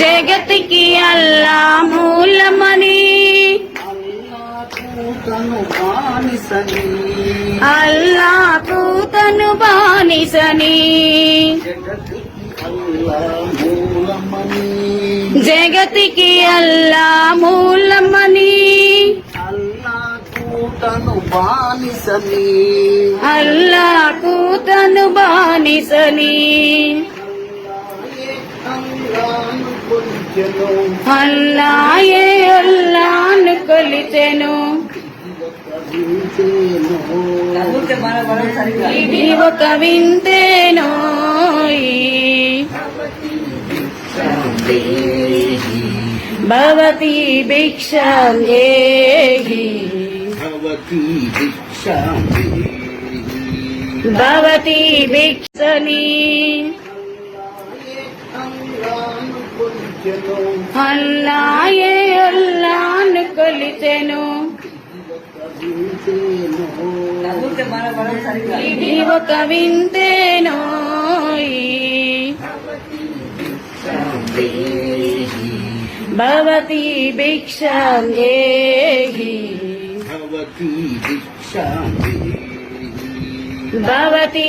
జగతికి అల్లా మూలమని. తను బానిసని అల్లాకు తను బానిసని. జగతికి అల్లా మూలమని. అల్లా మూలమని అల్లాకు తను బానిసని. అల్లాకు తను బానిసని అల్లాను కొలిచెను అల్లాయే అల్లాను కొలిచెను. ఇది ఒక వింతేనో భవతి భిక్షం భవతి భిక్షాం భిక్షని అల్లాను అల్లాయే అల్లాను కొలిచెను। ఇది ఒక వింతేనో భవతి భిక్షం భవతి భిక్షాం భవతి